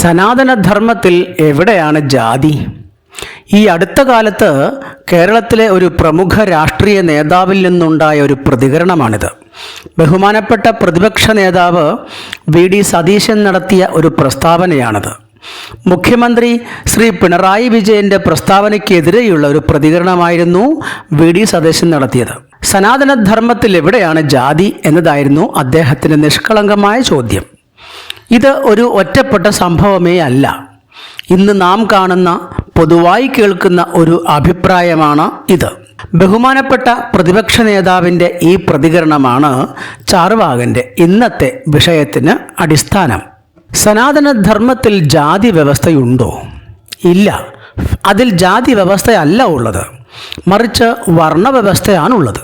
സനാതനധർമ്മത്തിൽ എവിടെയാണ് ജാതി? ഈ അടുത്ത കാലത്ത് കേരളത്തിലെ ഒരു പ്രമുഖ രാഷ്ട്രീയ നേതാവിൽ നിന്നുണ്ടായ ഒരു പ്രതികരണമാണിത്. ബഹുമാനപ്പെട്ട പ്രതിപക്ഷ നേതാവ് വി. ഡി. സതീശൻ നടത്തിയ ഒരു പ്രസ്താവനയാണത്. മുഖ്യമന്ത്രി ശ്രീ പിണറായി വിജയന്റെ പ്രസ്താവനയ്ക്കെതിരെയുള്ള ഒരു പ്രതികരണമായിരുന്നു വി. ഡി. സതീശൻ നടത്തിയത്. സനാതനധർമ്മത്തിൽ എവിടെയാണ് ജാതി എന്നതായിരുന്നു അദ്ദേഹത്തിന്റെ നിഷ്കളങ്കമായ ചോദ്യം. ഇത് ഒരു ഒറ്റപ്പെട്ട സംഭവമേ അല്ല. ഇന്ന് നാം കാണുന്ന പൊതുവായി കേൾക്കുന്ന ഒരു അഭിപ്രായമാണ് ഇത്. ബഹുമാനപ്പെട്ട പ്രതിപക്ഷ നേതാവിന്റെ ഈ പ്രതികരണമാണ് ചാർവാകന്റെ ഇന്നത്തെ വിഷയത്തിന് അടിസ്ഥാനം. സനാതനധർമ്മത്തിൽ ജാതി വ്യവസ്ഥയുണ്ടോ ഇല്ല. അതിൽ ജാതി വ്യവസ്ഥയല്ല ഉള്ളത്. മറിച്ച് വർണവ്യവസ്ഥയാണുള്ളത്.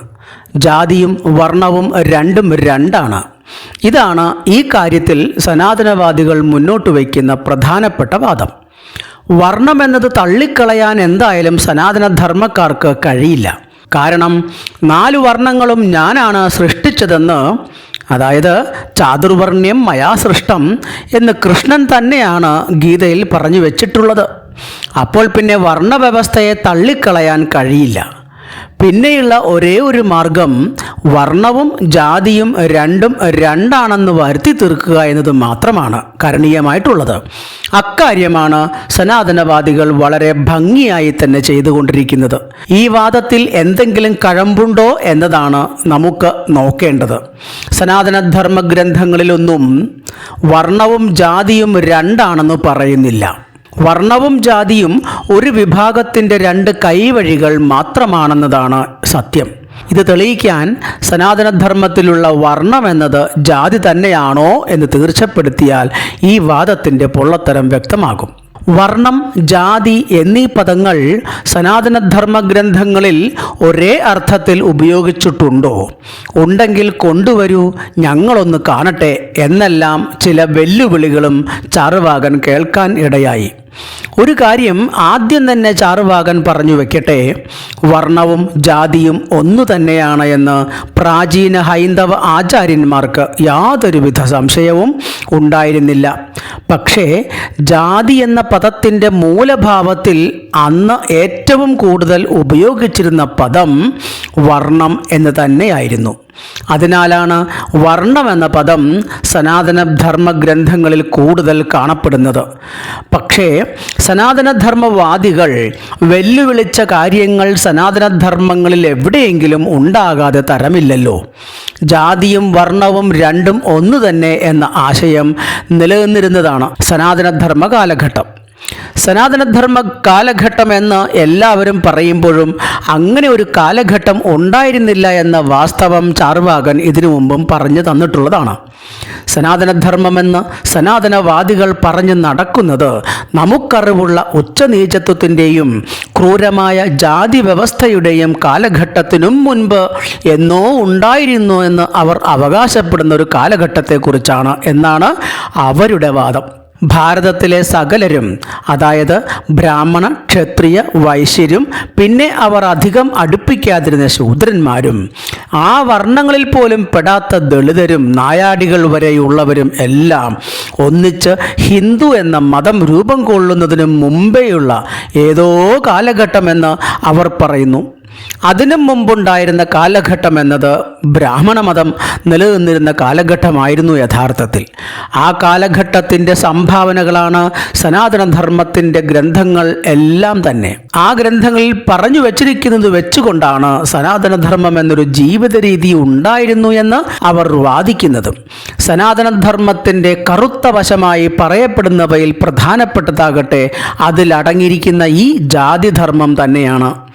ജാതിയും വർണവും രണ്ടും രണ്ടാണ്. ഇതാണ് ഈ കാര്യത്തിൽ സനാതനവാദികൾ മുന്നോട്ട് വയ്ക്കുന്ന പ്രധാനപ്പെട്ട വാദം. വർണം എന്നത് തള്ളിക്കളയാൻ എന്തായാലും സനാതനധർമ്മക്കാർക്ക് കഴിയില്ല. കാരണം നാല് വർണങ്ങളും ഞാനാണ് സൃഷ്ടിച്ചതെന്ന് അതായത് ചാതുർവർണ്യം മയാ സൃഷ്ടം എന്ന് കൃഷ്ണൻ തന്നെയാണ് ഗീതയിൽ പറഞ്ഞു വെച്ചിട്ടുള്ളത്. അപ്പോൾ പിന്നെ വർണവ്യവസ്ഥയെ തള്ളിക്കളയാൻ കഴിയില്ല. പിന്നെയുള്ള ഒരേ ഒരു മാർഗം വർണവും ജാതിയും രണ്ടും രണ്ടാണെന്ന് വരുത്തി തീർക്കുക എന്നത് മാത്രമാണ് കരണീയമായിട്ടുള്ളത്. അക്കാര്യമാണ് സനാതനവാദികൾ വളരെ ഭംഗിയായി തന്നെ ചെയ്തുകൊണ്ടിരിക്കുന്നത്. ഈ വാദത്തിൽ എന്തെങ്കിലും കഴമ്പുണ്ടോ എന്നതാണ് നമുക്ക് നോക്കേണ്ടത്. സനാതനധർമ്മ ഗ്രന്ഥങ്ങളിലൊന്നും വർണവും ജാതിയും രണ്ടാണെന്ന് പറയുന്നില്ല. വർണവും ജാതിയും ഒരു വിഭാഗത്തിന്റെ രണ്ട് കൈവഴികൾ മാത്രമാണെന്നതാണ് സത്യം. ഇത് തെളിയിക്കാൻ സനാതനധർമ്മത്തിലുള്ള വർണം എന്നത് ജാതി തന്നെയാണോ എന്ന് തീർച്ചപ്പെടുത്തിയാൽ ഈ വാദത്തിന്റെ പൊള്ളത്തരം വ്യക്തമാകും. വർണം ജാതി എന്നീ പദങ്ങൾ സനാതനധർമ്മ ഗ്രന്ഥങ്ങളിൽ ഒരേ അർത്ഥത്തിൽ ഉപയോഗിച്ചിട്ടുണ്ടോ? ഉണ്ടെങ്കിൽ കൊണ്ടുവരൂ ഞങ്ങളൊന്ന് കാണട്ടെ എന്നെല്ലാം ചില വെല്ലുവിളികളും ചാറുവാകൻ കേൾക്കാൻ ഇടയായി. ഒരു കാര്യം ആദ്യം തന്നെ ചാറുവാകൻ പറഞ്ഞു വെക്കട്ടെ. വർണവും ജാതിയും ഒന്നു തന്നെയാണ് എന്ന് പ്രാചീന ഹൈന്ദവ ആചാര്യന്മാർക്ക് യാതൊരുവിധ സംശയവും ഉണ്ടായിരുന്നില്ല. പക്ഷേ ജാതി എന്ന പദത്തിന്റെ മൂലഭാവത്തിൽ അന്ന് ഏറ്റവും കൂടുതൽ ഉപയോഗിച്ചിരുന്ന പദം വർണം എന്ന് തന്നെയായിരുന്നു. അതിനാലാണ് വർണം എന്ന പദം സനാതന ധർമ്മ ഗ്രന്ഥങ്ങളിൽ കൂടുതൽ കാണപ്പെടുന്നത്. പക്ഷേ സനാതനധർമ്മവാദികൾ വെല്ലുവിളിച്ച കാര്യങ്ങൾ സനാതനധർമ്മങ്ങളിൽ എവിടെയെങ്കിലും ഉണ്ടാകാതെ തരമില്ലല്ലോ. ജാതിയും വർണവും രണ്ടും ഒന്നു തന്നെ എന്ന ആശയം നിലനിന്നിരുന്നതാണ് സനാതനധർമ്മ കാലഘട്ടം സനാതനധർമ്മ കാലഘട്ടം എന്ന് എല്ലാവരും പറയുമ്പോഴും അങ്ങനെ ഒരു കാലഘട്ടം ഉണ്ടായിരുന്നില്ല എന്ന വാസ്തവം ചാർവാകൻ ഇതിനു മുമ്പും പറഞ്ഞു തന്നിട്ടുള്ളതാണ്. സനാതനധർമ്മമെന്ന് സനാതനവാദികൾ പറഞ്ഞു നടക്കുന്നത് നമുക്കറിവുള്ള ഉച്ചനീചത്വത്തിന്റെയും ക്രൂരമായ ജാതി വ്യവസ്ഥയുടെയും കാലഘട്ടത്തിനും മുൻപ് എന്നോ ഉണ്ടായിരുന്നു എന്ന് അവർ അവകാശപ്പെടുന്ന ഒരു കാലഘട്ടത്തെക്കുറിച്ചാണ് എന്നാണ് അവരുടെ വാദം. ഭാരതത്തിലെ സകലരും അതായത് ബ്രാഹ്മണ ക്ഷത്രിയ വൈശ്യരും പിന്നെ അവർ അധികം അടുപ്പിക്കാതിരുന്ന ശൂദ്രന്മാരും ആ വർണങ്ങളിൽ പോലും പെടാത്ത ദളിതരും നായാടികൾ വരെയുള്ളവരും എല്ലാം ഒന്നിച്ച് ഹിന്ദു എന്ന മതം രൂപം കൊള്ളുന്നതിന് മുമ്പേയുള്ള ഏതോ കാലഘട്ടമെന്ന് അവർ പറയുന്നു. അതിനും മുമ്പുണ്ടായിരുന്ന കാലഘട്ടം എന്നത് ബ്രാഹ്മണ മതം നിലനിന്നിരുന്ന കാലഘട്ടമായിരുന്നു യഥാർത്ഥത്തിൽ. ആ കാലഘട്ടത്തിന്റെ സംഭാവനകളാണ് സനാതനധർമ്മത്തിന്റെ ഗ്രന്ഥങ്ങൾ എല്ലാം തന്നെ. ആ ഗ്രന്ഥങ്ങളിൽ പറഞ്ഞു വച്ചിരിക്കുന്നത് വെച്ചുകൊണ്ടാണ് സനാതനധർമ്മം എന്നൊരു ജീവിത രീതി ഉണ്ടായിരുന്നു എന്ന് അവർ വാദിക്കുന്നതും. സനാതനധർമ്മത്തിന്റെ കറുത്ത വശമായി പറയപ്പെടുന്നവയിൽ പ്രധാനപ്പെട്ടതാകട്ടെ അതിലടങ്ങിയിരിക്കുന്ന ഈ ജാതിധർമ്മം തന്നെയാണ്.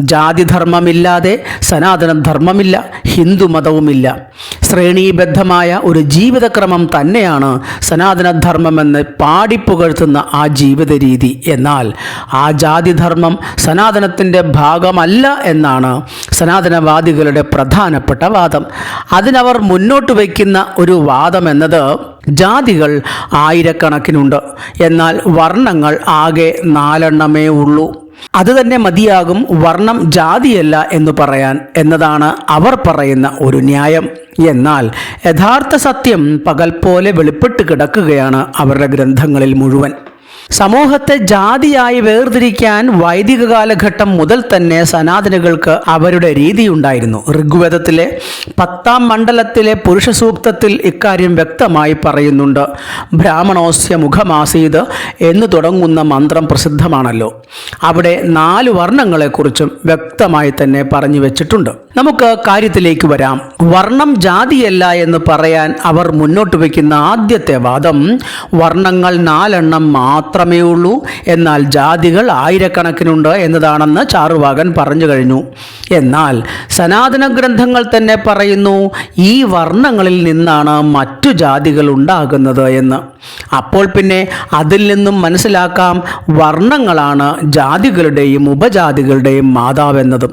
ജാതിധർമ്മമില്ലാതെ സനാതനധർമ്മമില്ല ഹിന്ദുമതവുമില്ല. ശ്രേണീബദ്ധമായ ഒരു ജീവിതക്രമം തന്നെയാണ് സനാതനധർമ്മമെന്ന് പാടിപ്പുകഴ്ത്തുന്ന ആ ജീവിത രീതി എന്നാൽ ആ ജാതിധർമ്മം സനാതനത്തിന്റെ ഭാഗമല്ല എന്നാണ് സനാതനവാദികളുടെ പ്രധാനപ്പെട്ട വാദം. അതിനവർ മുന്നോട്ട് വയ്ക്കുന്ന ഒരു വാദം എന്നത് ജാതികൾ ആയിരക്കണക്കിനുണ്ട്. എന്നാൽ വർണങ്ങൾ ആകെ നാലെണ്ണമേ ഉള്ളൂ. അത് തന്നെ മതിയാകും വർണം ജാതിയല്ല എന്ന് പറയാൻ എന്നതാണ് അവർ പറയുന്ന ഒരു ന്യായം. എന്നാൽ യഥാർത്ഥ സത്യം പകൽ പോലെ വെളിപ്പെട്ട് കിടക്കുകയാണ് അവരുടെ ഗ്രന്ഥങ്ങളിൽ മുഴുവൻ. സമൂഹത്തെ ജാതിയായി വേർതിരിക്കാൻ വൈദിക കാലഘട്ടം മുതൽ തന്നെ സനാതനികൾക്ക് അവരുടെ രീതിയുണ്ടായിരുന്നു ഋഗ്വേദത്തിലെ പത്താം മണ്ഡലത്തിലെ പുരുഷ സൂക്തത്തിൽ ഇക്കാര്യം വ്യക്തമായി പറയുന്നുണ്ട്. ബ്രാഹ്മണോസ്യ മുഖമാസീത് എന്ന് തുടങ്ങുന്ന മന്ത്രം പ്രസിദ്ധമാണല്ലോ. അവിടെ നാല് വർണങ്ങളെക്കുറിച്ചും വ്യക്തമായി തന്നെ പറഞ്ഞു വെച്ചിട്ടുണ്ട്. നമുക്ക് കാര്യത്തിലേക്ക് വരാം. വർണം ജാതിയല്ല എന്ന് പറയാൻ അവർ മുന്നോട്ട് വയ്ക്കുന്ന ആദ്യത്തെ വാദം വർണങ്ങൾ നാലെണ്ണം മാത്രമേ ഉള്ളൂ എന്നാൽ ജാതികൾ ആയിരക്കണക്കിനുണ്ട് എന്നതാണെന്ന് ചാറുവാകൻ പറഞ്ഞു കഴിഞ്ഞു. എന്നാൽ സനാതന ഗ്രന്ഥങ്ങൾ തന്നെ പറയുന്നു ഈ വർണങ്ങളിൽ നിന്നാണ് മറ്റു ജാതികൾ ഉണ്ടാകുന്നത് എന്ന്. അപ്പോൾ പിന്നെ അതിൽ നിന്നും മനസ്സിലാക്കാം വർണങ്ങളാണ് ജാതികളുടെയും ഉപജാതികളുടെയും മാതാവെന്നതും.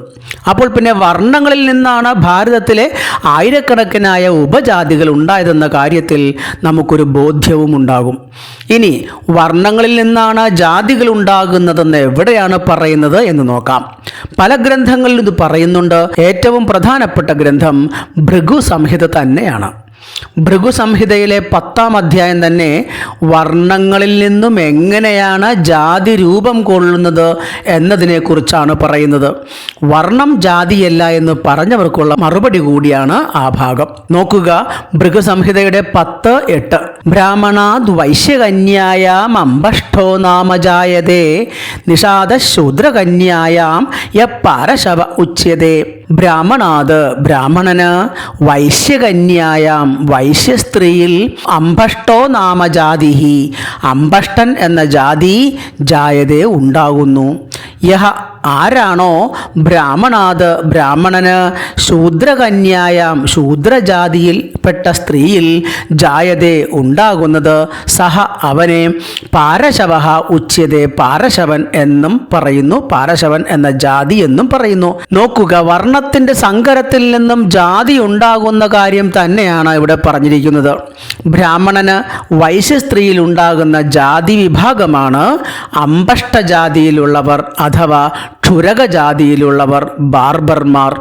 അപ്പോൾ പിന്നെ വർണങ്ങളിൽ നിന്നാണ് ഭാരതത്തിലെ ആയിരക്കണക്കിനായ ഉപജാതികൾ ഉണ്ടായതെന്ന കാര്യത്തിൽ നമുക്കൊരു ബോധ്യവും ഉണ്ടാകും ഇനി വർണങ്ങളിൽ നിന്നാണ് ജാതികൾ ഉണ്ടാകുന്നതെന്ന് എവിടെയാണ് പറയുന്നത് എന്ന് നോക്കാം. പല ഗ്രന്ഥങ്ങളിലും ഇത് പറയുന്നുണ്ട്. ഏറ്റവും പ്രധാനപ്പെട്ട ഗ്രന്ഥം ഭൃഗു സംഹിത തന്നെയാണ്. ഭൃഗുസംഹിതയിലെ പത്താം അധ്യായം തന്നെ വർണങ്ങളിൽ നിന്നും എങ്ങനെയാണ് ജാതി രൂപം കൊള്ളുന്നത് എന്നതിനെക്കുറിച്ചാണ് പറയുന്നത്. വർണം ജാതിയല്ല എന്ന് പറഞ്ഞവർക്കുള്ള മറുപടി കൂടിയാണ് ആ ഭാഗം. നോക്കുക ഭൃഗുസംഹിതയുടെ പത്ത് എട്ട്. ബ്രാഹ്മണാദ് വൈശ്യകന്യായാം അമ്പഷ്ടോ നാമജായതേ നിഷാദ ശൂദ്രകന്യായാം യപ്പാരശവ ഉച്യതേ. ബ്രാഹ്മണാത്. ബ്രാഹ്മണന് വൈശ്യകന്യായാം. വൈശ്യസ്ത്രീയിൽ അമ്പഷ്ടോ നാമജാതിഹി. അമ്പഷ്ടൻ എന്ന ജാതി ജായതേ ഉണ്ടാകുന്നു. യഹ ആരാണോ ബ്രാഹ്മണാത് ബ്രാഹ്മണന്? ശൂദ്രകന്യായാം ശൂദ്രജാതിയിൽ പെട്ട സ്ത്രീയിൽ ജായതേ ഉണ്ടാകുന്നത്. സഹ അവനെ പാരശവ ഉച്യതേ പാരശവൻ എന്നും പറയുന്നു. പാരശവൻ എന്ന ജാതി എന്നും പറയുന്നു. നോക്കുക വർണത്തിന്റെ സങ്കരത്തിൽ നിന്നും ജാതി ഉണ്ടാകുന്ന കാര്യം തന്നെയാണ് ഇവിടെ പറഞ്ഞിരിക്കുന്നത്. ബ്രാഹ്മണന് വൈശ്യ സ്ത്രീയിൽ ഉണ്ടാകുന്ന ജാതി വിഭാഗമാണ് അമ്പഷ്ടജാതിയിലുള്ളവർ അഥവാ ക്ഷുരകജാതിയിലുള്ളവർ ബാർബർമാർ.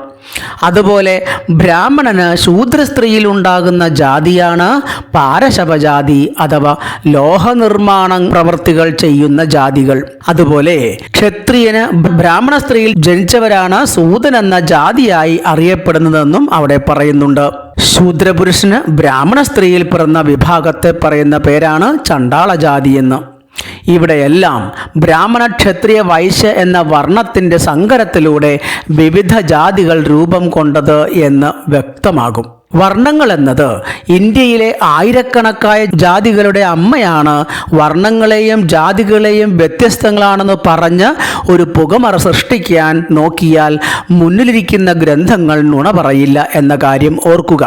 അതുപോലെ ബ്രാഹ്മണന് ശൂദ്രസ്ത്രീയിൽ ഉണ്ടാകുന്ന ജാതിയാണ് പാരശവജാതി അഥവാ ലോഹനിർമ്മാണ പ്രവൃത്തികൾ ചെയ്യുന്ന ജാതികൾ. അതുപോലെ ക്ഷത്രിയന് ബ്രാഹ്മണ സ്ത്രീയിൽ ജനിച്ചവരാണ് സൂതൻ എന്ന ജാതിയായി അറിയപ്പെടുന്നതെന്നും അവിടെ പറയുന്നുണ്ട്. ശൂദ്രപുരുഷന് ബ്രാഹ്മണ സ്ത്രീയിൽ പിറന്ന വിഭാഗത്തെ പറയുന്ന പേരാണ് ചണ്ടാള ചണ്ടാളജാതി എന്ന്. ഇവിടെയെല്ലാം ബ്രാഹ്മണ ക്ഷത്രിയ വൈശ്യ എന്ന വർണത്തിന്റെ സങ്കരത്തിലൂടെ വിവിധ ജാതികൾ രൂപം കൊണ്ടത് എന്ന് വ്യക്തമാകും. വർണങ്ങൾ എന്നത് ഇന്ത്യയിലെ ആയിരക്കണക്കായ ജാതികളുടെ അമ്മയാണ്. വർണങ്ങളെയും ജാതികളെയും വ്യത്യസ്തങ്ങളാണെന്ന് പറഞ്ഞ് ഒരു പുകമറ സൃഷ്ടിക്കാൻ നോക്കിയാൽ മുന്നിലിരിക്കുന്ന ഗ്രന്ഥങ്ങൾ നുണ പറയില്ല എന്ന കാര്യം ഓർക്കുക.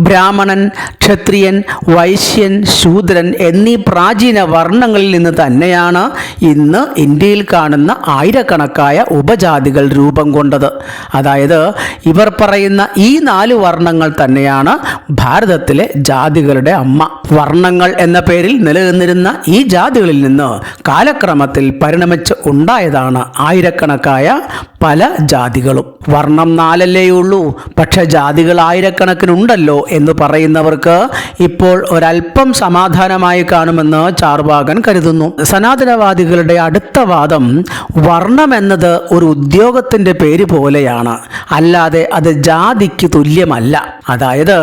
ബ്രാഹ്മണൻ ക്ഷത്രിയൻ വൈശ്യൻ ശൂദ്രൻ എന്നീ പ്രാചീന വർണങ്ങളിൽ നിന്ന് തന്നെയാണ് ഇന്ന് ഇന്ത്യയിൽ കാണുന്ന ആയിരക്കണക്കായ ഉപജാതികൾ രൂപം കൊണ്ടത്. അതായത് ഇവർ പറയുന്ന ഈ നാല് വർണങ്ങൾ തന്നെയാണ് ഭാരതത്തിലെ ജാതികളുടെ അമ്മ. വർണങ്ങൾ എന്ന പേരിൽ നിലനിന്നിരുന്ന ഈ ജാതികളിൽ നിന്ന് കാലക്രമത്തിൽ പരിണമിച്ച് ഉണ്ടായതാണ് ആയിരക്കണക്കായ പല ജാതികളും. വർണം നാലല്ലേയുള്ളൂ പക്ഷെ ജാതികൾ ആയിരക്കണക്കിനുണ്ടല്ലോ എന്ന് പറയുന്നവർക്ക് ഇപ്പോൾ ഒരല്പം സമാധാനമായി കാണുമെന്ന് ചാർവാകൻ കരുതുന്നു. സനാതനവാദികളുടെ അടുത്ത വാദം വർണം എന്നത് ഒരു ഉദ്യോഗത്തിന്റെ പേര് പോലെയാണ്. അല്ലാതെ അത് ജാതിക്ക് തുല്യമല്ല. അതായത്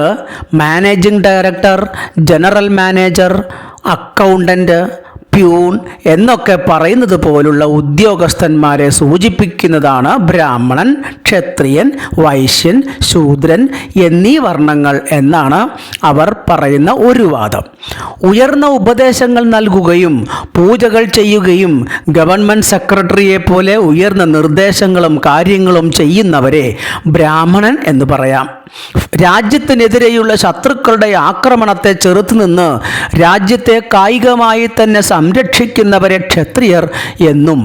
managing director general manager accountant peon എന്നൊക്കെ പറയുന്നത് പോലുള്ള ഉദ്യോഗസ്ഥന്മാരെ സൂചിപ്പിക്കുന്നതാണ് ബ്രാഹ്മണൻ ക്ഷത്രിയൻ വൈശ്യൻ ശൂദ്രൻ എന്നീ വർണങ്ങൾ എന്നാണ് അവർ പറയുന്ന ഒരു വാദം. ഉയർന്ന ഉപദേശങ്ങൾ നൽകുകയും പൂജകൾ ചെയ്യുകയും ഗവൺമെന്റ് സെക്രട്ടറിയെ പോലെ ഉയർന്ന നിർദ്ദേശങ്ങളും കാര്യങ്ങളും ചെയ്യുന്നവരെ ബ്രാഹ്മണൻ എന്ന് പറയാം. രാജ്യത്തിനെതിരെയുള്ള ശത്രുക്കളുടെ ആക്രമണത്തെ ചെറുത്തുനിന്ന് രാജ്യത്തെ കായികമായി തന്നെ സംരക്ഷിക്കുന്നവരെ ക്ഷത്രിയർ എന്നും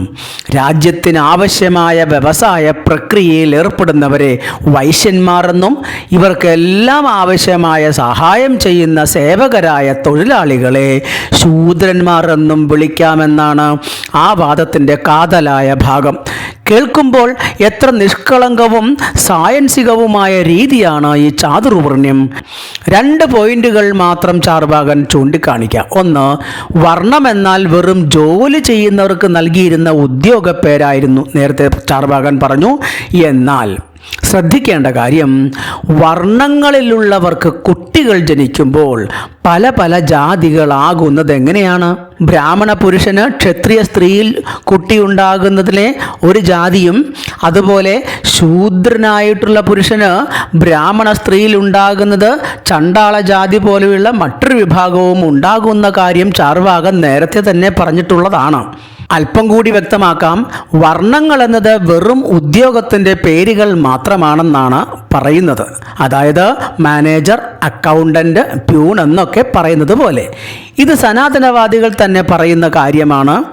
രാജ്യത്തിന് ആവശ്യമായ വ്യവസായ പ്രക്രിയയിൽ ഏർപ്പെടുന്നവരെ വൈശ്യന്മാർ എന്നും ഇവർക്കെല്ലാം ആവശ്യമായ സഹായം ചെയ്യുന്ന സേവകരായ തൊഴിലാളികളെ ശൂദ്രന്മാർ എന്നും വിളിക്കാമെന്നാണ് ആ വാദത്തിന്റെ കാതലായ ഭാഗം. കേൾക്കുമ്പോൾ എത്ര നിഷ്കളങ്കവും സായൻസികവുമായ രീതിയാണ് ഈ ചാതുർവർണ്യം രണ്ട് പോയിന്റുകൾ മാത്രം ചാർവാകൻ ചൂണ്ടിക്കാണിക്കാം. ഒന്ന് വർണം എന്നാൽ വെറും ജോലി ചെയ്യുന്നവർക്ക് നൽകിയിരുന്ന ഉദ്യോഗ പേരായിരുന്നു നേരത്തെ ചാർവാകൻ പറഞ്ഞു എന്നാൽ ശ്രദ്ധിക്കേണ്ട കാര്യം വർണങ്ങളിലുള്ളവർക്ക് കുട്ടികൾ ജനിക്കുമ്പോൾ പല പല ജാതികളാകുന്നത് എങ്ങനെയാണ്? ബ്രാഹ്മണ പുരുഷന് ക്ഷത്രിയ സ്ത്രീയിൽ കുട്ടിയുണ്ടാകുന്നതിലെ ഒരു ജാതിയും അതുപോലെ ശൂദ്രനായിട്ടുള്ള പുരുഷന് ബ്രാഹ്മണ സ്ത്രീയിൽ ഉണ്ടാകുന്നത് ചണ്ടാള ജാതി പോലെയുള്ള മറ്റൊരു വിഭാഗവും ഉണ്ടാകുന്ന കാര്യം ചാർവാകൻ നേരത്തെ തന്നെ പറഞ്ഞിട്ടുള്ളതാണ്. അല്പം കൂടി വ്യക്തമാക്കാം. വർണങ്ങൾ എന്നത് വെറും ഉദ്യോഗത്തിന്റെ പേരുകൾ മാത്രമാണെന്നാണ് പറയുന്നത്. അതായത് മാനേജർ അക്കൗണ്ടന്റ് പ്യൂൺ എന്നൊക്കെ പറയുന്നത് പോലെ. ഇത് സനാതനവാദികൾ തന്നെ പറയുന്ന കാര്യമാണ്.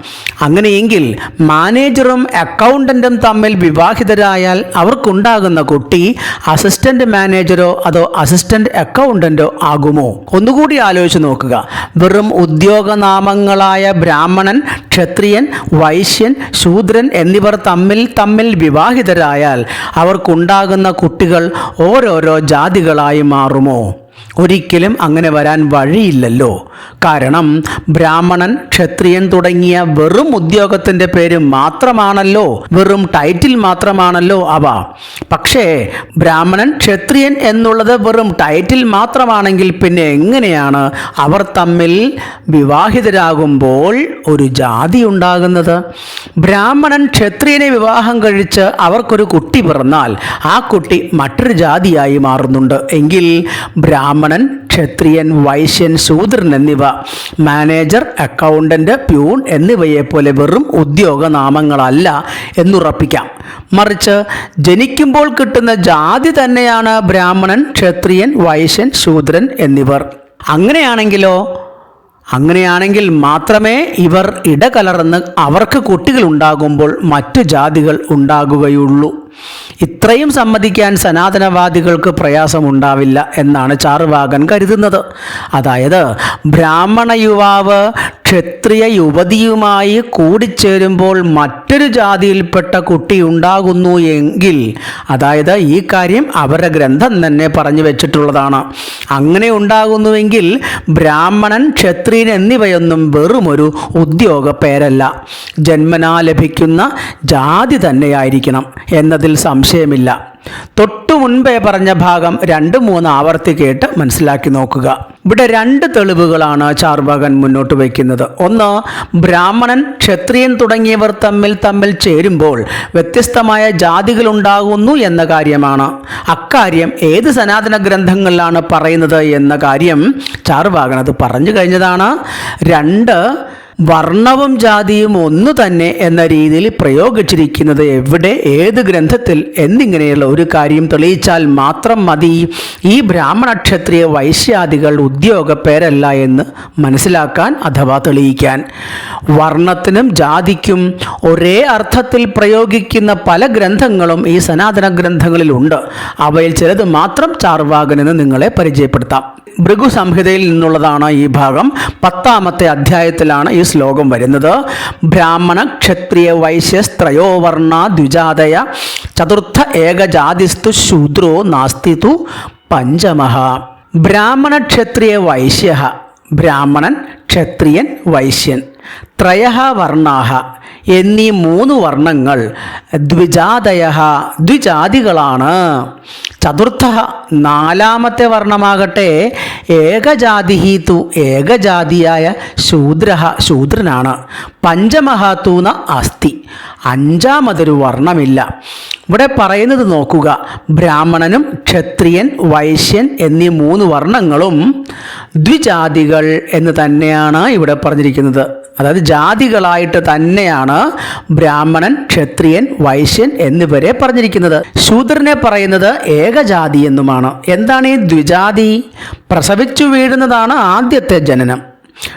അങ്ങനെയെങ്കിൽ മാനേജറും അക്കൗണ്ടന്റും തമ്മിൽ വിവാഹിതരായാൽ അവർക്കുണ്ടാകുന്ന കുട്ടി അസിസ്റ്റന്റ് മാനേജറോ അതോ അസിസ്റ്റന്റ് അക്കൗണ്ടന്റോ ആകുമോ? ഒന്നുകൂടി ആലോചിച്ച് നോക്കുക. വെറും ഉദ്യോഗനാമങ്ങളായ ബ്രാഹ്മണൻ ക്ഷത്രിയൻ വൈശ്യൻ ശൂദ്രൻ എന്നിവർ തമ്മിൽ തമ്മിൽ വിവാഹിതരായാൽ അവർക്കുണ്ടാകുന്ന കുട്ടികൾ ഓരോരോ ജാതികളായി മാറുമോ? ഒരിക്കലും അങ്ങനെ വരാൻ വഴിയില്ലല്ലോ. കാരണം ബ്രാഹ്മണൻ ക്ഷത്രിയൻ തുടങ്ങിയ വെറും ഉദ്യോഗത്തിന്റെ പേര് മാത്രമാണല്ലോ വെറും ടൈറ്റിൽ മാത്രമാണല്ലോ അവ. പക്ഷേ ബ്രാഹ്മണൻ ക്ഷത്രിയൻ എന്നുള്ളത് വെറും ടൈറ്റിൽ മാത്രമാണെങ്കിൽ പിന്നെ എങ്ങനെയാണ് അവർ തമ്മിൽ വിവാഹിതരാകുമ്പോൾ ഒരു ജാതി ഉണ്ടാകുന്നത്? ബ്രാഹ്മണൻ ക്ഷത്രിയനെ വിവാഹം കഴിച്ച് അവർക്കൊരു കുട്ടി പിറന്നാൽ ആ കുട്ടി മറ്റൊരു ജാതിയായി മാറുന്നുണ്ട്. എങ്കിൽ ബ്രാഹ്മണൻ ക്ഷത്രിയൻ വൈശ്യൻ ശൂദ്രൻ എന്നിവ മാനേജർ അക്കൗണ്ടന്റ് പ്യൂൺ എന്നിവയെപ്പോലെ വെറും ഉദ്യോഗ ഉദ്യോഗനാമങ്ങളല്ല എന്നുറപ്പിക്കാം. മറിച്ച് ജനിക്കുമ്പോൾ കിട്ടുന്ന ജാതി തന്നെയാണ് ബ്രാഹ്മണൻ ക്ഷത്രിയൻ വൈശ്യൻ ശൂദ്രൻ എന്നിവർ. അങ്ങനെയാണെങ്കിലോ? അങ്ങനെയാണെങ്കിൽ മാത്രമേ ഇവർ ഇടകലർന്ന് അവർക്ക് കുട്ടികൾ ഉണ്ടാകുമ്പോൾ മറ്റു ജാതികൾ ഉണ്ടാകുകയുള്ളൂ. ഇത്രയും സമ്മതിക്കാൻ സനാതനവാദികൾക്ക് പ്രയാസമുണ്ടാവില്ല എന്നാണ് ചാറുവാകൻ കരുതുന്നത്. അതായത് ബ്രാഹ്മണ യുവാവ് ക്ഷത്രിയ യുവതിയുമായി കൂടിച്ചേരുമ്പോൾ മറ്റൊരു ജാതിയിൽപ്പെട്ട കുട്ടി ഉണ്ടാകുന്നു എങ്കിൽ അതായത് ഈ കാര്യം അവരുടെ ഗ്രന്ഥം തന്നെ പറഞ്ഞു വെച്ചിട്ടുള്ളതാണ്. അങ്ങനെ ഉണ്ടാകുന്നുവെങ്കിൽ ബ്രാഹ്മണൻ ക്ഷത്രിയൻ എന്നിവയൊന്നും വെറുമൊരു ഉദ്യോഗ പേരല്ല ജന്മനാ ലഭിക്കുന്ന ജാതി തന്നെയായിരിക്കണം എന്നതിൽ സംശയമില്ല. തൊട്ടു മുൻപേ പറഞ്ഞ ഭാഗം രണ്ട് മൂന്ന് ആവർത്തി കേട്ട് മനസ്സിലാക്കി നോക്കുക. ഇവിടെ രണ്ട് തെളിവുകളാണ് ചാർവാകൻ മുന്നോട്ട് വയ്ക്കുന്നത്. ഒന്ന് ബ്രാഹ്മണൻ ക്ഷത്രിയൻ തുടങ്ങിയവർ തമ്മിൽ തമ്മിൽ ചേരുമ്പോൾ വ്യത്യസ്തമായ ജാതികൾ ഉണ്ടാകുന്നു എന്ന കാര്യമാണ്. അക്കാര്യം ഏത് സനാതന ഗ്രന്ഥങ്ങളിലാണ് പറയുന്നത് എന്ന കാര്യം ചാർവാകൻ അത് പറഞ്ഞു കഴിഞ്ഞതാണ്. രണ്ട് വർണവും ജാതിയും ഒന്നു തന്നെ എന്ന രീതിയിൽ പ്രയോഗിച്ചിരിക്കുന്നത് എവിടെ ഏത് ഗ്രന്ഥത്തിൽ എന്നിങ്ങനെയുള്ള ഒരു കാര്യം തെളിയിച്ചാൽ മാത്രം മതി. ഈ ബ്രാഹ്മണ ക്ഷത്രിയ വൈശ്യാദികൾ ഉദ്യോഗ പേരല്ല എന്ന് മനസ്സിലാക്കാൻ അഥവാ തെളിയിക്കാൻ. വർണത്തിനും ജാതിക്കും ഒരേ അർത്ഥത്തിൽ പ്രയോഗിക്കുന്ന പല ഗ്രന്ഥങ്ങളും ഈ സനാതന ഗ്രന്ഥങ്ങളിലുണ്ട് അവയിൽ ചിലത് മാത്രം ചാർവാകനെന്ന് നിങ്ങളെ പരിചയപ്പെടുത്താം. ഭൃഗു സംഹിതയിൽ നിന്നുള്ളതാണ് ഈ ഭാഗം. പത്താമത്തെ അധ്യായത്തിലാണ് ഈ ശ്ലോകം വരുന്നത്. ബ്രാഹ്മണ ക്ഷത്രിയ വൈശ്യസ്ത്രയോ വർണ ദ്വിജാതയ ചതുർത്ഥ ഏകജാതിസ്തു ശൂദ്രോ നാസ്തി തു പഞ്ചമഹ. ബ്രാഹ്മണ ക്ഷത്രിയ വൈശ്യ ബ്രാഹ്മണൻ ക്ഷത്രിയൻ വൈശ്യൻ. ത്രയ വർണാഹ. എന്നീ മൂന്ന് വർണങ്ങൾ ദ്വിജാതയ ദ്വിജാതികളാണ്. ചതുർത്ഥ നാലാമത്തെ വർണമാകട്ടെ. ഏകജാതി തു ഏകജാതിയായ ശൂദ്ര ശൂദ്രനാണ്. പഞ്ചമഹാത്തൂന അസ്ഥി. അഞ്ചാമതൊരു വർണമില്ല. ഇവിടെ പറയുന്നത് നോക്കുക. ബ്രാഹ്മണനും ക്ഷത്രിയൻ വൈശ്യൻ എന്നീ മൂന്ന് വർണങ്ങളും ദ്വിജാതികൾ എന്ന് തന്നെയാണ് ഇവിടെ പറഞ്ഞിരിക്കുന്നത്. അതായത് ജാതികളായിട്ട് തന്നെയാണ് ബ്രാഹ്മണൻ ക്ഷത്രിയൻ വൈശ്യൻ എന്നിവരെ പറഞ്ഞിരിക്കുന്നത്. ശൂദ്രനെ പറയുന്നത് ഏകജാതി എന്നുമാണ്. എന്താണ് ഈ ദ്വിജാതി? പ്രസവിച്ചു വീഴുന്നതാണ് ആദ്യത്തെ ജനനം.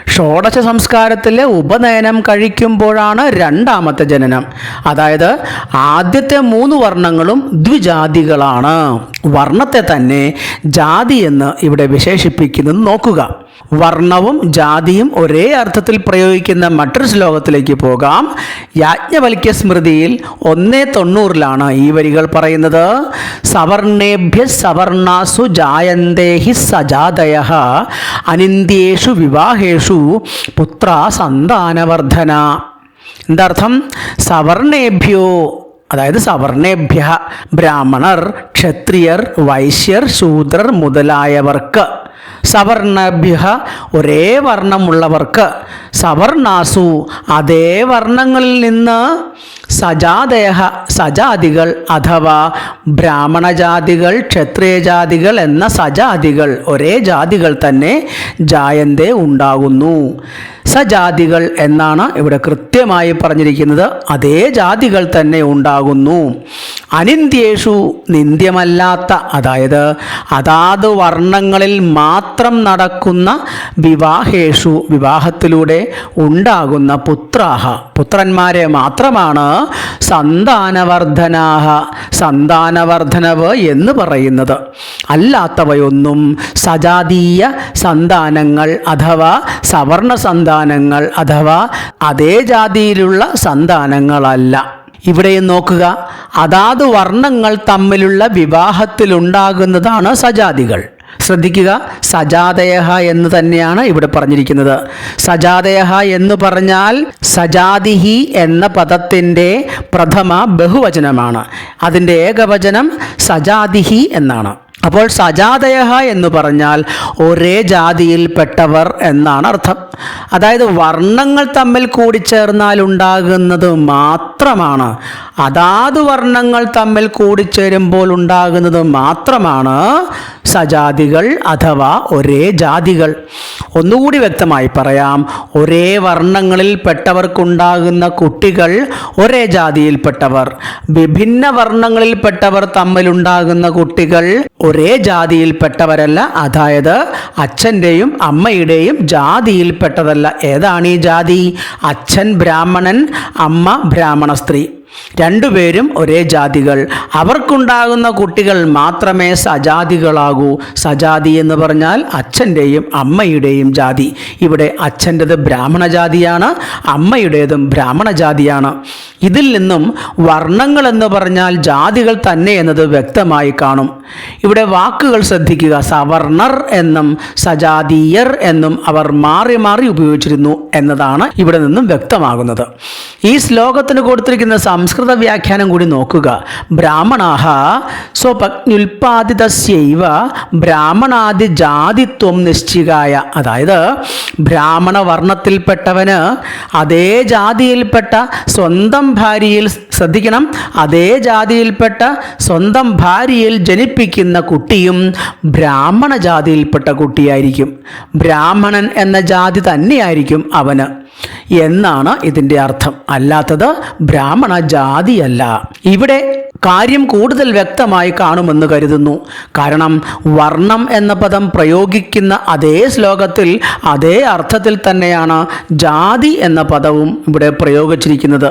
ഷോഡശ സംസ്കാരത്തിലെ ഉപനയനം കഴിക്കുമ്പോഴാണ് രണ്ടാമത്തെ ജനനം. അതായത് ആദ്യത്തെ മൂന്ന് വർണങ്ങളും ദ്വിജാതികളാണ്. വർണത്തെ തന്നെ ജാതി എന്ന് ഇവിടെ വിശേഷിപ്പിക്കുന്നത് നോക്കുക. വർണവും ജാതിയും ഒരേ അർത്ഥത്തിൽ പ്രയോഗിക്കുന്ന മറ്റൊരു ശ്ലോകത്തിലേക്ക് പോകാം. യാജ്ഞവൽക്യ സ്മൃതിയിൽ ഒന്നേ തൊണ്ണൂറിലാണ് ഈ വരികൾ പറയുന്നത്. സവർണേഭ്യ സവർണാസു ജായന്തേ ഹി സജാതയ. അനിന്ദ്യേഷു വിവാഹേഷു പുത്ര സന്താനവർദ്ധന. എന്താർത്ഥം? സവർണേഭ്യോ അതായത് സവർണേഭ്യ ബ്രാഹ്മണർ ക്ഷത്രിയർ വൈശ്യർ ശൂദ്രർ മുതലായവർക്ക്. സവർണഭ്യ ഒരേ വർണമുള്ളവർക്ക് സവർണാസു അതേ വർണങ്ങളിൽ നിന്ന് സജാദേഹ സജാതികൾ അഥവാ ബ്രാഹ്മണജാതികൾ ക്ഷത്രിയജാതികൾ എന്ന സജാതികൾ ഒരേ ജാതികൾ തന്നെ ജായന്തേ ഉണ്ടാകുന്നു. സജാതികൾ എന്നാണ് ഇവിടെ കൃത്യമായി പറഞ്ഞിരിക്കുന്നത്. അതേ ജാതികൾ തന്നെ ഉണ്ടാകുന്നു. അനിന്ദ്യേഷു നിന്ദ്യമല്ലാത്ത അതായത് അതാത് വർണങ്ങളിൽ മാത്രം നടക്കുന്ന വിവാഹേഷു വിവാഹത്തിലൂടെ ഉണ്ടാകുന്ന പുത്രാഹ. പുത്രന്മാരെ മാത്രമാണ് സന്താനവർദ്ധനാഹ സന്താനവർദ്ധനവ് എന്ന് പറയുന്നത്. അല്ലാത്തവയൊന്നും സജാതീയ സന്താനങ്ങൾ അഥവാ സവർണ സന്താനങ്ങൾ അഥവാ അതേ ജാതിയിലുള്ള സന്താനങ്ങളല്ല. ഇവിടെയും നോക്കുക. അതാത് വർണങ്ങൾ തമ്മിലുള്ള വിവാഹത്തിലുണ്ടാകുന്നതാണ് സജാതികൾ. ശ്രദ്ധിക്കുക സജാതയഹ എന്ന് തന്നെയാണ് ഇവിടെ പറഞ്ഞിരിക്കുന്നത്. സജാതയഹ എന്ന് പറഞ്ഞാൽ സജാതിഹി എന്ന പദത്തിന്റെ പ്രഥമ ബഹുവചനമാണ്. അതിന്റെ ഏകവചനം സജാതിഹി എന്നാണ്. അപ്പോൾ സജാതയഹ എന്ന് പറഞ്ഞാൽ ഒരേ ജാതിയിൽപ്പെട്ടവർ എന്നാണ് അർത്ഥം. അതായത് വർണങ്ങൾ തമ്മിൽ കൂടിച്ചേർന്നാൽ ഉണ്ടാകുന്നത് മാത്രമാണ്. അതാത് വർണങ്ങൾ തമ്മിൽ കൂടിച്ചേരുമ്പോൾ ഉണ്ടാകുന്നത് മാത്രമാണ് സജാതികൾ അഥവാ ഒരേ ജാതികൾ. ഒന്നുകൂടി വ്യക്തമായി പറയാം. ഒരേ വർണങ്ങളിൽ പെട്ടവർക്കുണ്ടാകുന്ന കുട്ടികൾ ഒരേ ജാതിയിൽപ്പെട്ടവർ വിഭിന്ന വർണങ്ങളിൽപ്പെട്ടവർ തമ്മിലുണ്ടാകുന്ന കുട്ടികൾ ഒരേ ജാതിയിൽപ്പെട്ടവരല്ല. അതായത് അച്ഛന്റെയും അമ്മയുടെയും ജാതിയിൽപ്പെട്ടതല്ല. ഏതാണ് ഈ ജാതി? അച്ഛൻ ബ്രാഹ്മണൻ അമ്മ ബ്രാഹ്മണ സ്ത്രീ. രണ്ടുപേരും ഒരേ ജാതികൾ. അവർക്കുണ്ടാകുന്ന കുട്ടികൾ മാത്രമേ സജാതികളാകൂ. സജാതി എന്ന് പറഞ്ഞാൽ അച്ഛന്റെയും അമ്മയുടെയും ജാതി. ഇവിടെ അച്ഛന്റെത് ബ്രാഹ്മണ ജാതിയാണ് അമ്മയുടേതും ബ്രാഹ്മണ ജാതിയാണ് ഇതിൽ നിന്നും വർണങ്ങൾ എന്ന് പറഞ്ഞാൽ ജാതികൾ തന്നെ എന്നത് വ്യക്തമായി കാണും. ഇവിടെ വാക്കുകൾ ശ്രദ്ധിക്കുക. സവർണർ എന്നും സജാതീയർ എന്നും അവർ മാറി മാറി ഉപയോഗിച്ചിരുന്നു എന്നതാണ് ഇവിടെ നിന്നും വ്യക്തമാകുന്നത്. ഈ ശ്ലോകത്തിന് കൊടുത്തിരിക്കുന്ന സംസ്കൃത വ്യാഖ്യാനം കൂടി നോക്കുക. ബ്രാഹ്മണാഹ സ്വപജ്ഞുൽപാദിതസ്യൈവ ബ്രാഹ്മണാദി ജാതിത്വം നിശ്ചികായ. അതായത് ബ്രാഹ്മണ വർണത്തിൽപ്പെട്ടവന് അതേ ജാതിയിൽപ്പെട്ട സ്വന്തം ഭാര്യയിൽ ശ്രദ്ധിക്കണം. അതേ ജാതിയിൽപ്പെട്ട സ്വന്തം ഭാര്യയിൽ ജനിപ്പിക്കുന്ന കുട്ടിയും ബ്രാഹ്മണ ജാതിയിൽപ്പെട്ട കുട്ടിയായിരിക്കും. ബ്രാഹ്മണൻ എന്ന ജാതി തന്നെയായിരിക്കും അവന്. എന്നാണ് ഇതിന്റെ അർത്ഥം. അല്ലാത്തത് ബ്രാഹ്മണ ജാതിയല്ല. ഇവിടെ കാര്യം കൂടുതൽ വ്യക്തമായി കാണുമെന്ന് കരുതുന്നു. കാരണം വർണം എന്ന പദം പ്രയോഗിക്കുന്ന അതേ ശ്ലോകത്തിൽ അതേ അർത്ഥത്തിൽ തന്നെയാണ് ജാതി എന്ന പദവും ഇവിടെ പ്രയോഗിച്ചിരിക്കുന്നത്.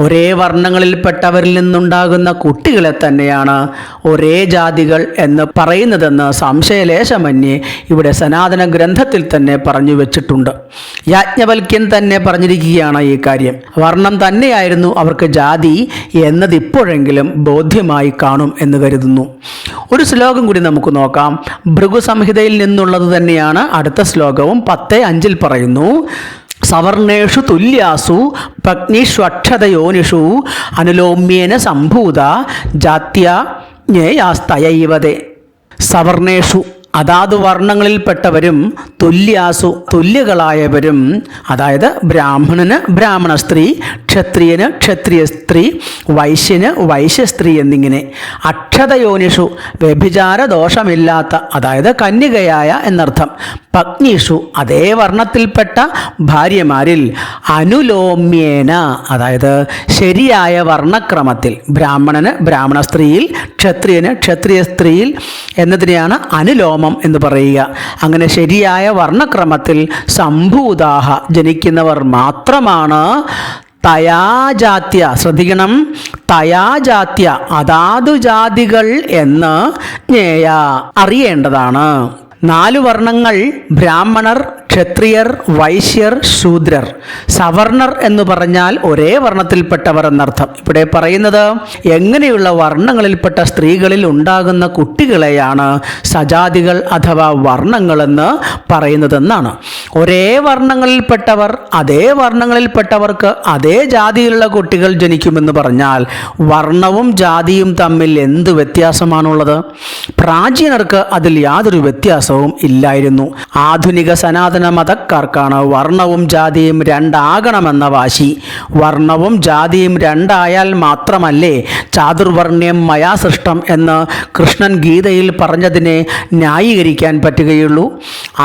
ഒരേ വർണങ്ങളിൽപ്പെട്ടവരിൽ നിന്നുണ്ടാകുന്ന കുട്ടികളെ തന്നെയാണ് ഒരേ ജാതികൾ എന്ന് പറയുന്നതെന്ന് സംശയലേശമന്യേ ഇവിടെ സനാതന ഗ്രന്ഥത്തിൽ തന്നെ പറഞ്ഞു വെച്ചിട്ടുണ്ട്. യാജ്ഞവൽക്യൻ തന്നെ പറഞ്ഞിരിക്കുകയാണ് ഈ കാര്യം. വർണം തന്നെയായിരുന്നു അവർക്ക് ജാതി എന്നതിപ്പോഴെങ്കിലും ബോധ്യമായി കാണും എന്ന് കരുതുന്നു. ഒരു ശ്ലോകം കൂടി നമുക്ക് നോക്കാം. ഭൃഗു സംഹിതയിൽ നിന്നുള്ളത് തന്നെയാണ് അടുത്ത ശ്ലോകവും പത്ത് അഞ്ചിൽ പറയുന്നു സവർണേഷു തുല്യാസു പഗ്നിഷ്വക്ഷതയോനിഷു അനുലോമ്യേന സംഭൂത ജാത്യ സവർണേഷു അതാത് വർണങ്ങളിൽപ്പെട്ടവരും തുല്യാസു തുല്യകളായവരും അതായത് ബ്രാഹ്മണന് ബ്രാഹ്മണ സ്ത്രീ ക്ഷത്രിയന് ക്ഷത്രിയ സ്ത്രീ വൈശ്യന് വൈശ്യ സ്ത്രീ എന്നിങ്ങനെ അക്ഷതയോനിഷു വ്യഭിചാര ദോഷമില്ലാത്ത അതായത് കന്യകയായ എന്നർത്ഥം. പത്നീഷു അതേ വർണത്തിൽപ്പെട്ട ഭാര്യമാരിൽ അനുലോമ്യേന അതായത് ശരിയായ വർണക്രമത്തിൽ ബ്രാഹ്മണന് ബ്രാഹ്മണ സ്ത്രീയിൽ ക്ഷത്രിയന് ക്ഷത്രിയ സ്ത്രീയിൽ എന്നതിനെയാണ് അനുലോമം എന്ന് പറയുക. അങ്ങനെ ശരിയായ വർണക്രമത്തിൽ സംഭൂതാഹ ജനിക്കുന്നവർ മാത്രമാണ് തയാജാത്യ. ശ്രദ്ധിക്കണം. തയാജാത്യ അതാതു ജാതികൾ എന്ന് ജ്ഞേയ അറിയേണ്ടതാണ്. നാലു വർണങ്ങൾ ബ്രാഹ്മണർ ക്ഷത്രിയർ വൈശ്യർ ശൂദ്രർ. സവർണർ എന്ന് പറഞ്ഞാൽ ഒരേ വർണത്തിൽപ്പെട്ടവർ എന്നർത്ഥം. ഇവിടെ പറയുന്നത് എങ്ങനെയുള്ള വർണങ്ങളിൽപ്പെട്ട സ്ത്രീകളിൽ ഉണ്ടാകുന്ന കുട്ടികളെയാണ് സജാതികൾ അഥവാ വർണങ്ങളെന്ന് പറയുന്നതെന്നാണ്. ഒരേ വർണങ്ങളിൽപ്പെട്ടവർ അതേ വർണങ്ങളിൽപ്പെട്ടവർക്ക് അതേ ജാതിയിലുള്ള കുട്ടികൾ ജനിക്കുമെന്ന് പറഞ്ഞാൽ വർണവും ജാതിയും തമ്മിൽ എന്ത് വ്യത്യാസമാണുള്ളത്? പ്രാചീനർക്ക് അതിൽ യാതൊരു വ്യത്യാസവും ഇല്ലായിരുന്നു. ആധുനിക സനാതന മതക്കാർക്കാണ് വർണവും ജാതിയും രണ്ടാകണമെന്ന വാശി. വർണവും ജാതിയും രണ്ടായാൽ മാത്രമല്ലേ ചാതുർവർണ്യം മയാസൃഷ്ടം എന്ന് കൃഷ്ണൻ ഗീതയിൽ പറഞ്ഞതിനെ ന്യായീകരിക്കാൻ പറ്റുകയുള്ളൂ.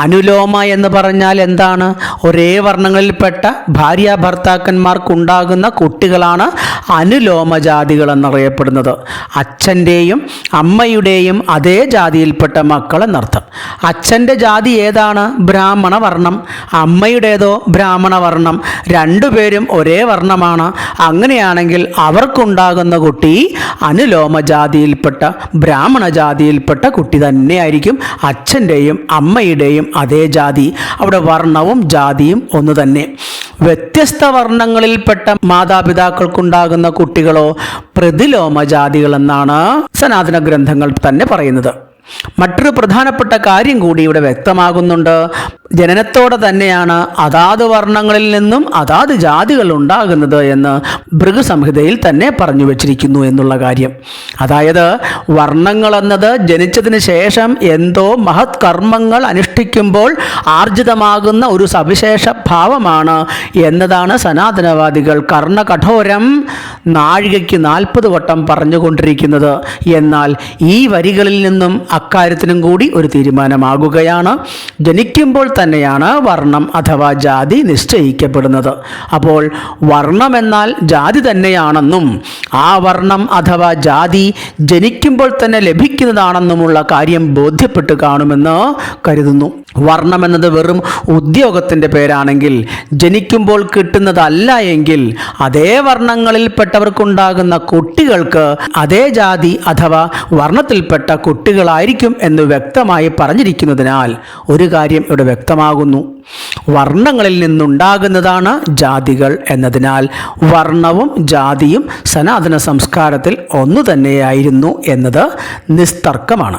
അനുലോമ എന്ന് പറഞ്ഞാൽ എന്താണ്? ഒരേ വർണങ്ങളിൽപ്പെട്ട ഭാര്യ ഭർത്താക്കന്മാർക്കുണ്ടാകുന്ന കുട്ടികളാണ് അനുലോമ ജാതികൾ എന്നറിയപ്പെടുന്നത് അച്ഛന്റെയും അമ്മയുടെയും അതേ ജാതിയിൽപ്പെട്ട മക്കൾ എന്നർത്ഥം അച്ഛന്റെ ജാതി ഏതാണ്? ബ്രാഹ്മണ വർണം അമ്മയുടേതോ ബ്രാഹ്മണ വർണം രണ്ടുപേരും ഒരേ വർണമാണ്. അങ്ങനെയാണെങ്കിൽ അവർക്കുണ്ടാകുന്ന കുട്ടി അനുലോമജാതിയിൽപ്പെട്ട ബ്രാഹ്മണ ജാതിയിൽപ്പെട്ട കുട്ടി തന്നെയായിരിക്കും അച്ഛന്റെയും അമ്മയുടെയും അതേ ജാതി. അവിടെ വർണവും ജാതിയും ഒന്ന് തന്നെ. വ്യത്യസ്ത വർണങ്ങളിൽപ്പെട്ട മാതാപിതാക്കൾക്കുണ്ടാകുന്ന കുട്ടികളോ പ്രതിലോമ ജാതികളെന്നാണ് സനാതന ഗ്രന്ഥങ്ങൾ തന്നെ പറയുന്നത്. മറ്റൊരു പ്രധാനപ്പെട്ട കാര്യം കൂടി ഇവിടെ വ്യക്തമാകുന്നുണ്ട്. ജനനത്തോടെ തന്നെയാണ് അതാത് വർണങ്ങളിൽ നിന്നും അതാത് ജാതികൾ ഉണ്ടാകുന്നത് എന്ന് ഭൃഗുസംഹിതയിൽ തന്നെ പറഞ്ഞു വച്ചിരിക്കുന്നു എന്നുള്ള കാര്യം. അതായത് വർണങ്ങൾ എന്നത് ജനിച്ചതിന് ശേഷം എന്തോ മഹത് കർമ്മങ്ങൾ അനുഷ്ഠിക്കുമ്പോൾ ആർജിതമാകുന്ന ഒരു സവിശേഷ ഭാവമാണ് എന്നതാണ് സനാതനവാദികൾ കർണകഠോരം നാഴികയ്ക്ക് നാൽപ്പത് വട്ടം പറഞ്ഞുകൊണ്ടിരിക്കുന്നത്. എന്നാൽ ഈ വരികളിൽ നിന്നും അക്കാര്യത്തിനും കൂടി ഒരു തീരുമാനമാകുകയാണ്. ജനിക്കുമ്പോൾ തന്നെയാണ് വർണം അഥവാ ജാതി നിശ്ചയിക്കപ്പെടുന്നത്. അപ്പോൾ വർണം എന്നാൽ ജാതി തന്നെയാണെന്നും ആ വർണം അഥവാ ജാതി ജനിക്കുമ്പോൾ തന്നെ ലഭിക്കുന്നതാണെന്നുമുള്ള കാര്യം ബോധ്യപ്പെട്ട് കാണുമെന്ന് കരുതുന്നു. വർണം എന്നത് വെറും ഉദ്യോഗത്തിന്റെ പേരാണെങ്കിൽ ജനിക്കുമ്പോൾ കിട്ടുന്നതല്ല എങ്കിൽ അതേ വർണങ്ങളിൽപ്പെട്ടവർക്കുണ്ടാകുന്ന കുട്ടികൾക്ക് അതേ ജാതി അഥവാ വർണത്തിൽപ്പെട്ട കുട്ടികളായിരിക്കും എന്ന് വ്യക്തമായി പറഞ്ഞിരിക്കുന്നതിനാൽ ഒരു കാര്യം ഇവിടെ വ്യക്തമാകുന്നു. വർണങ്ങളിൽ നിന്നുണ്ടാകുന്നതാണ് ജാതികൾ എന്നതിനാൽ വർണവും ജാതിയും സനാതന സംസ്കാരത്തിൽ ഒന്നു തന്നെയായിരുന്നു എന്നത് നിസ്തർക്കമാണ്.